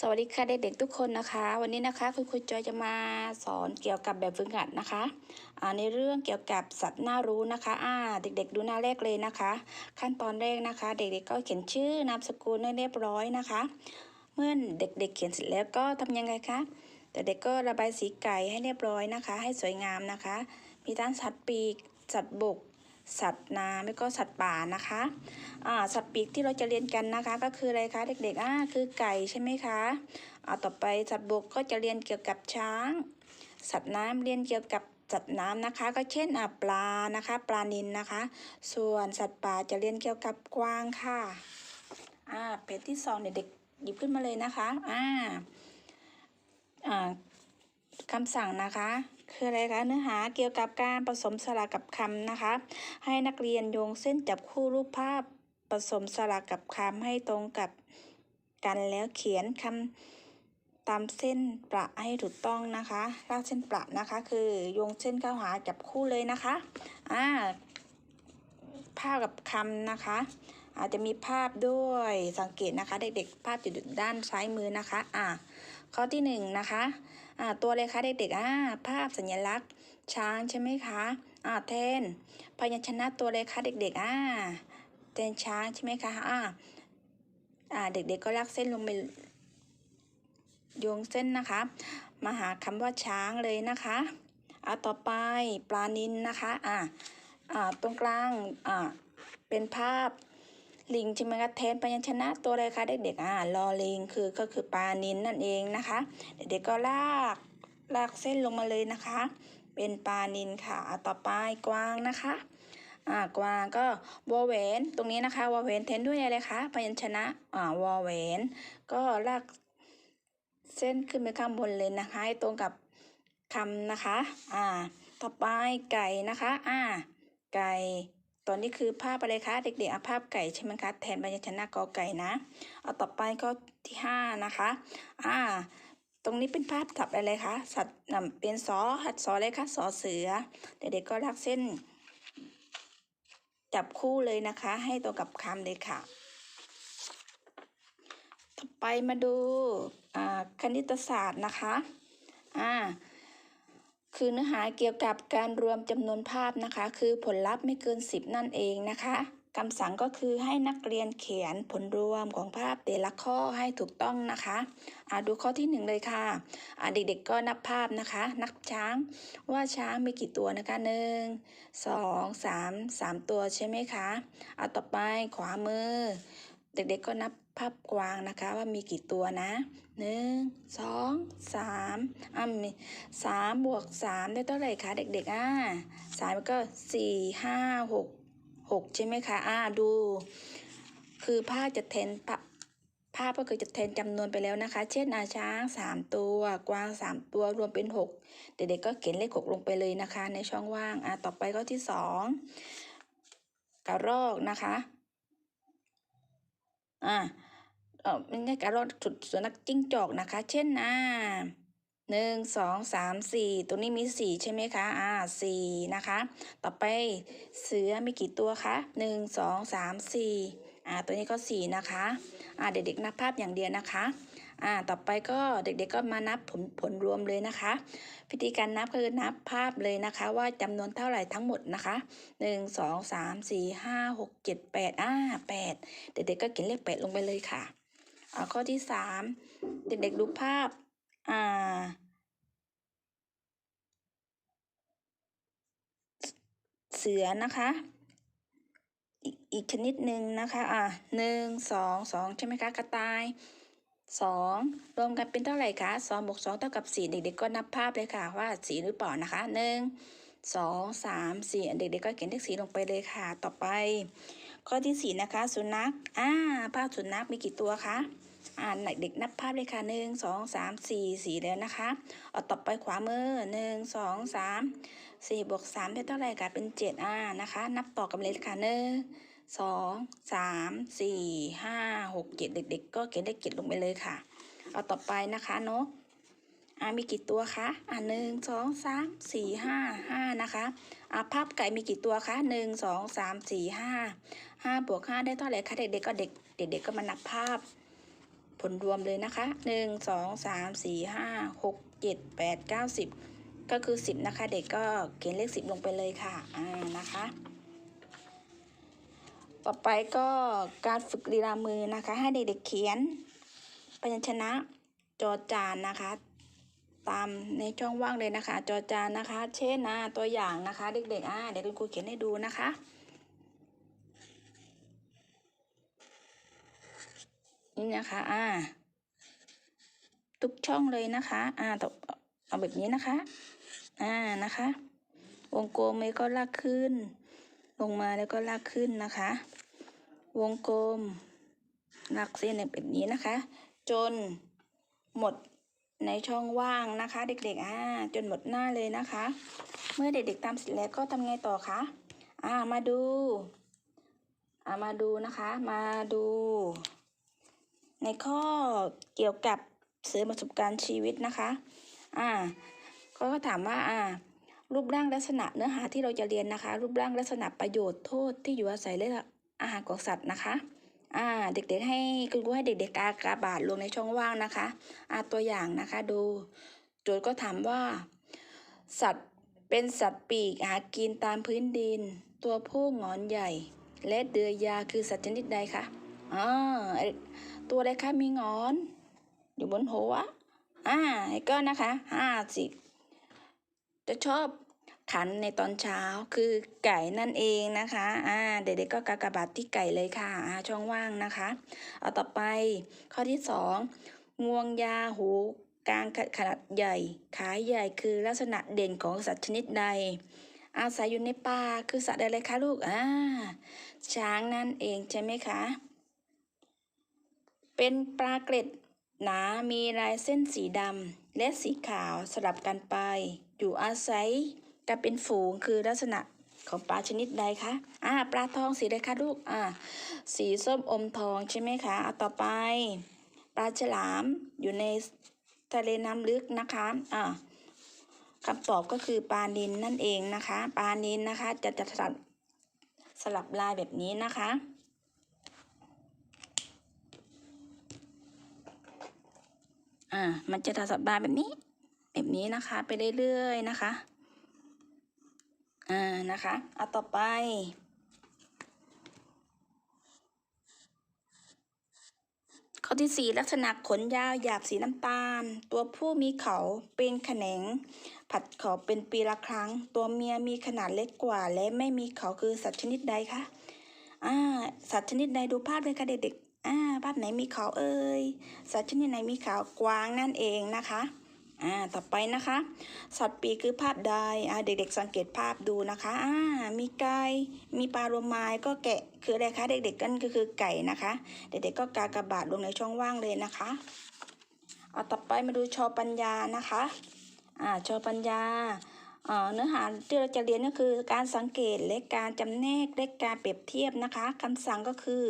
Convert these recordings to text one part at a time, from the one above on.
สวัสดีค่ะเด็กๆทุกคนนะคะ วันนี้นะคะคุณครูจอยจะมาสอนเกี่ยวกับแบบฝึกหัดนะคะในเรื่องเกี่ยวกับสัตว์น่ารู้นะคะอ่าเด็กๆดูหน้าแรกเลยนะคะ ขั้นตอนแรกนะคะ เด็กๆก็เขียนชื่อนามสกุลให้เรียบร้อยนะคะ เมื่อเด็กๆเขียนเสร็จแล้วก็ทำยังไงคะแต่เด็กก็ระบายสีไก่ให้เรียบร้อยนะคะ ให้สวยงามนะคะ มีทั้งสัตว์ปีกสัตว์บก สัตว์น้ำแล้วก็สัตว์ป่านะคะอ่าสัตว์ปีกที่เราจะเรียนกันนะคะ ก็คืออะไรคะเด็กๆอ่าคือไก่ใช่ไหมคะอ่าต่อไปสัตว์บกก็จะเรียนเกี่ยวกับช้าง สัตว์น้ำเรียนเกี่ยวกับสัตว์น้ำนะคะ ก็เช่นอ่าปลานะคะ ปลานิลนะคะ ส่วนสัตว์ป่าจะเรียนเกี่ยวกับกวางค่ะอ่าเพจที่สองเด็กๆหยิบขึ้นมาเลยนะคะอ่าอ่าคำสั่งนะคะ คืออะไรคะเนื้อหาเกี่ยวกับการผสมสระกับคำนะคะ ให้นักเรียนโยงเส้นจับคู่รูปภาพผสมสระกับคำให้ตรงกับกันแล้วเขียนคำตามเส้นประให้ถูกต้องนะคะลากเส้นประนะคะ คือโยงเส้นเข้าหาจับคู่เลยนะคะอ่าภาพกับคำนะคะ อาจจะมีภาพด้วยสังเกตนะคะ เด็กๆภาพอยู่ด้านซ้ายมือนะคะ อ่าข้อที่หนึ่งนะคะ ตัวเลยคะเด็กๆอ่าภาพสัญลักษณ์ ช้างใช่ไหมคะอ่าแทนพยัญชนะตัวเลยคะเด็กๆอ่าแทนช้างใช่ไหมคะอ่าอ่าเด็กๆก็ลากเส้นลงไปโยงเส้นนะคะ มาหาคำว่าช้างเลยนะคะอ่าต่อไปปลานินนะคะอ่าอ่าตรงกลางอ่าเป็นภาพ ลิงใช่ไหมคะแทนพยัญชนะตัวอะไรคะเด็กๆอ่าลอลิงคือก็คือปลานินนั่นเองนะคะ เด็กๆก็ลากลากเส้นลงมาเลยนะคะ เป็นปลานินค่ะอะต่อไปกวางนะคะอ่ากวางก็วอแหวนตรงนี้นะคะวอแหวนแทนด้วยอะไรคะพยัญชนะอ่าวอแหวน ก็ลากเส้นขึ้นไปข้างบนเลยนะคะให้ตรงกับคำนะคะ อ่า ต่อไปไก่นะคะ อ่า ไก่ ตอนนี้คือภาพอะไรคะเด็กๆเอาภาพไก่ใช่ไหมคะแทนพยัญชนะกอไก่นะ เอาต่อไปข้อที่ห้านะคะอ่าตรงนี้เป็นภาพสัตว์อะไรคะสัตว์นำเป็นสอหัดสออะไรคะสอเสือ เด็กๆก็ลากเส้น จับคู่เลยนะคะ ให้ตรงกับคำเลยค่ะ ต่อไปมาดูอ่าคณิตศาสตร์นะคะอ่า คือเนื้อหาเกี่ยวกับการรวมจำนวนภาพนะคะ คือผลลัพธ์ไม่เกิน 10 นั่นเองนะคะคำสั่งก็คือให้นักเรียนเขียนผลรวมของภาพแต่ละข้อให้ถูกต้องนะคะอ่าดูข้อที่หนึ่งเลยค่ะอ่าเด็กๆก็นับภาพนะคะ นับช้างว่าช้างมีกี่ตัวนะคะหนึ่งสองสามสามตัวใช่ไหมคะเอาต่อไปขวามือ เด็กๆก็นับภาพกวางนะคะว่ามีกี่ตัวนะหนึ่งสองสามอ่ามีสามบวกสามได้เท่าไหร่คะเด็กๆอ่าสามก็สี่ห้าหกหกใช่ไหมคะอ่าดู คือภาพจะแทนภาพภาพก็คือจะแทนจำนวนไปแล้วนะคะ เช่นอาช้างสามตัว กวางสามตัว รวมเป็นหกเด็กๆก็เขียนเลขหกลงไปเลยนะคะ ในช่องว่าง อ่าต่อไปข้อที่สองกระรอกนะคะ อ่าเออไม่ใช่การรอดสุดสุนัขจิ้งจอกนะคะ เช่นอ่าหนึ่งสองสามสี่ตัวนี้มีสี่ใช่ไหมคะอ่าสี่นะคะ ต่อไปเสือมีกี่ตัวคะหนึ่งสองสามสี่อ่าตัวนี้ก็สี่นะคะอ่าเด็กๆนับภาพอย่างเดียวนะคะ อ่าต่อไปก็เด็กๆก็มานับผลผลรวมเลยนะคะ วิธีการนับคือนับภาพเลยนะคะ ว่าจำนวนเท่าไหร่ทั้งหมดนะคะหนึ่งสองสามสี่ห้าหกเจ็ดแปดอ่าแปดเด็กๆก็เขียนเลขแปดลงไปเลยค่ะอ่าข้อที่สามเด็กๆดูภาพอ่าเสือนะคะอีกอีกชนิดหนึ่งนะคะ อ่าหนึ่งสองสองใช่ไหมคะ กระต่าย สองรวมกันเป็นเท่าไหร่คะสองบวกสองเท่ากับสี่เด็กๆก็นับภาพเลยค่ะว่าสีหรือเปล่านะคะหนึ่งสองสามสี่เด็กๆก็เขียนเลขสีลงไปเลยค่ะต่อไป ข้อที่สี่นะคะ สุนัขอ่าภาพสุนัขมีกี่ตัวคะอ่าเด็กนับภาพเลยค่ะหนึ่งสองสามสี่สี่แล้วนะคะเอาต่อไปขวามือหนึ่งสองสามสี่บวกสามได้เท่าไหร่คะเป็นเจ็ดอ่านะคะ นับต่อกันเลยค่ะหนึ่ง สองสามสี่ห้าหกเจ็ดเด็กๆ ก็เขียนเลขเจ็ดลงไปเลยค่ะ เอาต่อไปนะคะนกอ่ามีกี่ตัวคะอ่าหนึ่งสองสามสี่ห้าห้านะคะอ่าภาพไก่มีกี่ตัวคะหนึ่งสองสามสี่ห้าห้าบวกห้าได้เท่าไหร่คะเด็กๆก็เด็กเด็กๆก็มานับภาพ ผลรวมเลยนะคะหนึ่งสองสามสี่ห้าหกเจ็ดแปดเก้าสิบก็คือสิบนะคะ เด็กก็เขียนเลขสิบลงไปเลยค่ะอ่านะคะ ต่อไปก็การฝึกลีลามือนะคะ ให้เด็กๆเขียนพยัญชนะจอจานนะคะ ตามในช่องว่างเลยนะคะ จอจานนะคะ เช่นนะตัวอย่างนะคะ เด็กๆอ่าเดี๋ยวคุณครูเขียนให้ดูนะคะนี่นะคะอ่าทุกช่องเลยนะคะอ่าต่อเอาแบบนี้นะคะอ่านะคะ วงกลมแล้วก็ลากขึ้น ลงมาแล้วก็ลากขึ้นนะคะ วงกลมลากเส้นแบบนี้นะคะ จนหมดในช่องว่างนะคะ เด็กๆอ่าจนหมดหน้าเลยนะคะ เมื่อเด็กๆตามเสร็จแล้วก็ทำไงต่อคะอ่ามาดูอ่ามาดูนะคะ มาดู ในข้อเกี่ยวกับเสริมประสบการณ์ชีวิตนะคะอ่าก็ถามว่าอ่ารูปร่างลักษณะเนื้อหาที่เราจะเรียนนะคะ รูปร่างลักษณะประโยชน์โทษที่อยู่อาศัยและ อาหารของสัตว์นะคะอ่าเด็กๆให้คุณครูให้เด็กๆกากาบาทลงในช่องว่างนะคะอ่าตัวอย่างนะคะดู โจทย์ก็ถามว่า สัตว์เป็นสัตว์ปีกหากินตามพื้นดิน ตัวผู้งอนใหญ่ และเดือยาคือสัตว์ชนิดใดคะอ่าตัวอะไรคะมีงอน อยู่บนหัวอ่าไอ้ก็นะคะห้าสิบจะชอบ ขันในตอนเช้าคือไก่นั่นเองนะคะอ่าเด็กๆก็กากบาทที่ไก่เลยค่ะอ่าช่องว่างนะคะ เอาต่อไปข้อที่สองงวงยาหูกลางขนาดใหญ่ ขาใหญ่คือลักษณะเด่นของสัตว์ชนิดใด อาศัยอยู่ในป่าคือสัตว์อะไรคะลูกอ่าช้างนั่นเองใช่ไหมคะ เป็นปลาเกล็ดหนามีลายเส้นสีดำและสีขาวสลับกันไป อยู่อาศัย กันเป็นฝูงคือลักษณะของปลาชนิดใดคะ อ่า ปลาทองสีใดคะลูก อ่า สีส้มอมทองใช่ไหมคะเอาต่อไป ปลาฉลามอยู่ในทะเลน้ำลึกนะคะ อ่าคำตอบก็คือปลานินนั่นเองนะคะ ปลานินนะคะ จะจะสลับสลับลายแบบนี้นะคะ อ่า มันจะถัดสัปดาห์แบบนี้ แบบนี้นะคะ ไปเรื่อยๆนะคะ อ่านะคะเอาต่อไป ข้อที่สี่ลักษณะขนยาวหยาบสีน้ำตาล ตัวผู้มีเขาเป็นแขนง ผัดเขาเป็นปีละครั้ง ตัวเมียมีขนาดเล็กกว่า และไม่มีเขาคือสัตว์ชนิดใดคะอ่าสัตว์ชนิดใดดูภาพเลยค่ะเด็กๆอ่าภาพไหนมีเขาเอ่ยสัตว์ชนิดไหนมีเขากวางนั่นเองนะคะ อ่าต่อไปนะคะ สัตว์ปีกคือภาพใดอ่าเด็กๆสังเกตภาพดูนะคะอ่ามีไก่มีปลาโลมาก็แกะคืออะไรคะเด็กๆกันก็คือไก่นะคะ เด็กๆก็กากระบาทลงในช่องว่างเลยนะคะเอาต่อไปมาดูชอปัญญานะคะอ่าชอปัญญาเนื้อหาที่เราจะเรียนก็คือการสังเกตและการจำแนกและการเปรียบเทียบนะคะคำสั่งก็คือ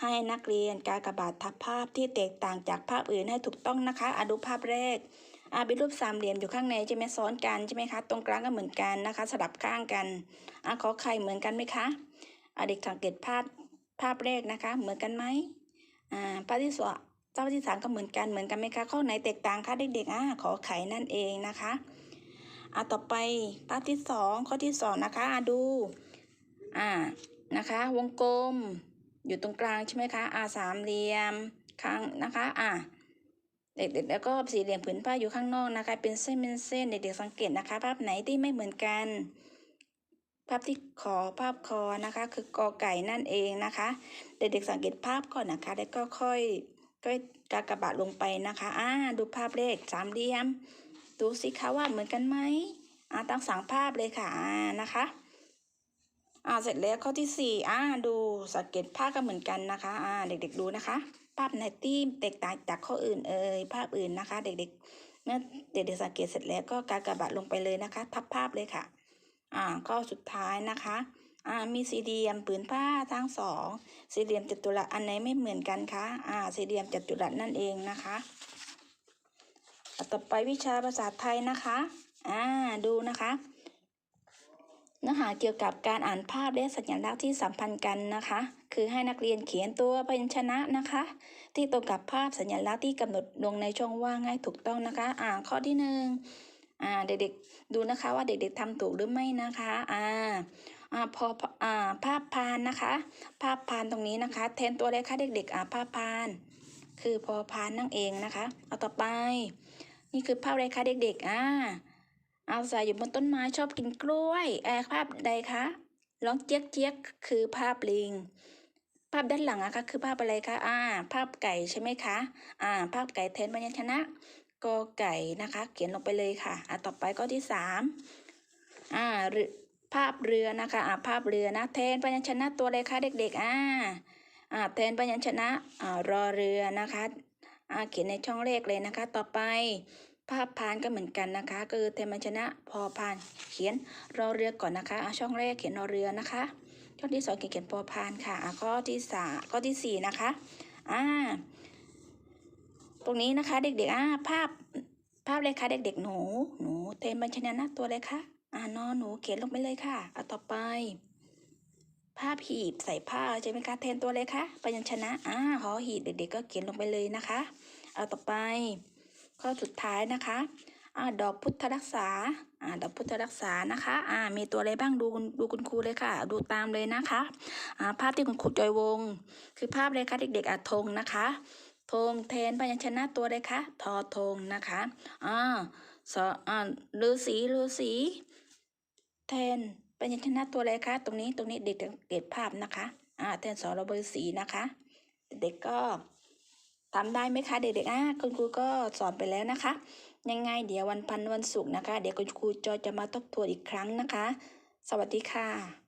ให้นักเรียนการกระบาททับภาพที่แตกต่างจากภาพอื่นให้ถูกต้องนะคะอะดูภาพแรก อ่าเป็นรูปสามเหลี่ยมอยู่ข้างในใช่ไหมซ้อนกันใช่ไหมคะ ตรงกลางก็เหมือนกันนะคะ สลับข้างกันอ่าขอไข่เหมือนกันไหมคะอ่าเด็กสังเกตภาพภาพแรกนะคะ เหมือนกันไหมอ่าภาพที่สองเจ้าที่สามก็เหมือนกันเหมือนกันไหมคะข้อไหนแตกต่างคะเด็กๆอ่าขอไข่นั่นเองนะคะอะต่อไปภาพที่สองข้อที่สองนะคะอะดูอ่านะคะ วงกลม อยู่ตรงกลางใช่ไหมคะอ่าสามเหลี่ยมข้างนะคะอ่า เด็กๆแล้วก็สี่เหลี่ยมผืนผ้าอยู่ข้างนอกนะคะ เป็นเส้นเป็นเส้นเด็กๆสังเกตนะคะ ภาพไหนที่ไม่เหมือนกัน ภาพที่ขอภาพคอนะคะ คือกอไก่นั่นเองนะคะ เด็กๆสังเกตภาพก่อนนะคะ แล้วก็ค่อยก็กากบาทลงไปนะคะอ่าดูภาพเลขสามเหลี่ยม ดูสิคะว่าเหมือนกันไหมอ่าตั้งสางภาพเลยค่ะอ่านะคะอ่าเสร็จแล้วข้อที่สี่อ่าดูสังเกตภาพก็เหมือนกันนะคะอ่าเด็กๆดูนะคะ ภาพไหนที่แตกต่างจากข้ออื่นเอ่ยภาพอื่นนะคะ เด็กๆเมื่อเด็กๆสังเกตเสร็จแล้วก็การกระบาทลงไปเลยนะคะทับภาพเลยค่ะ อ่าข้อสุดท้ายนะคะอ่ามีสี่เหลี่ยมผืนผ้าทั้งสองสี่เหลี่ยมจัตุรัสอันไหนไม่เหมือนกันคะอ่าสี่เหลี่ยมจัตุรัสนั่นเองนะคะต่อไปวิชาภาษาไทยนะคะอ่าดูนะคะ เนื้อหาเกี่ยวกับการอ่านภาพและสัญลักษณ์ที่สัมพันธ์กันนะคะ คือให้นักเรียนเขียนตัวพยัญชนะนะคะ ที่ตรงกับภาพสัญลักษณ์ที่กำหนดลงในช่องว่างให้ถูกต้องนะคะ อ่าข้อที่หนึ่งอ่าเด็กๆดูนะคะว่าเด็กๆทำถูกหรือไม่นะคะอ่าอ่าพออ่าภาพพานนะคะ ภาพพานตรงนี้นะคะ แทนตัวอะไรคะเด็กๆอ่าภาพพาน คือพอพานนั่งเองนะคะ เอาต่อไป นี่คือภาพอะไรคะเด็กๆอ่า อาใส่อยู่บนต้นไม้ชอบกินกล้วย แอภาพใดคะร้องเจี๊ยกเจี๊ยกคือภาพลิง ภาพด้านหลังอะคะคือภาพอะไรคะอ่า ภาพไก่ใช่ไหมคะ อ่า ภาพไก่แทนพยัญชนะกอไก่นะคะ เขียนลงไปเลยค่ะอ่าต่อไปข้อที่สามอ่าเรือภาพเรือนะคะอ่าภาพเรือนะแทนพยัญชนะตัวอะไรคะเด็ก ๆ อ่าอ่าแทนพยัญชนะอ่ารอเรือนะคะอ่าเขียนในช่องเลขเลยนะคะ ต่อไป ภาพพานก็เหมือนกันนะคะ คือเทมนชนะพอพานเขียนรอเรือก่อนนะคะอะช่องแรกเขียนรอเรือนะคะ ช่องที่สองเขียนเขียนพอพานค่ะข้อที่สามข้อที่สี่นะคะอ่าตรงนี้นะคะเด็กๆอ่าภาพภาพเลยค่ะเด็กๆหนูหนูเทมนชนะตัวเลยค่ะอ่านอหนูเขียนลงไปเลยค่ะเอะต่อไปภาพหีบใส่ผ้าใช่ไหมคะแทนตัวเลยค่ะพยัญชนะอ่าหอหีบเด็กๆก็เขียนลงไปเลยนะคะ เอาต่อไป ข้อสุดท้ายนะคะอ่าดอกพุทธรักษาอ่าดอกพุทธรักษานะคะอ่ามีตัวอะไรบ้างดูดูคุณครูเลยค่ะ ดูตามเลยนะคะอ่าภาพที่คุณครูจอยวง คือภาพเลยค่ะเด็กๆอะธงนะคะธงแทนพยัญชนะตัวเลยค่ะทอธงนะคะอ่าสออ่าฤาษีฤาษีแทนพยัญชนะตัวอะไรคะตรงนี้ตรงนี้เด็กเก็บภาพนะคะอ่าแทนสอระเบอสีนะคะ เด็กก็ ทำได้ไหมคะเด็กๆอะคุณครูก็สอนไปแล้วนะคะ ยังไงเดี๋ยววันพันวันศุกร์นะคะ เดี๋ยวคุณครูจอจะมาทบทวนอีกครั้งนะคะ สวัสดีค่ะ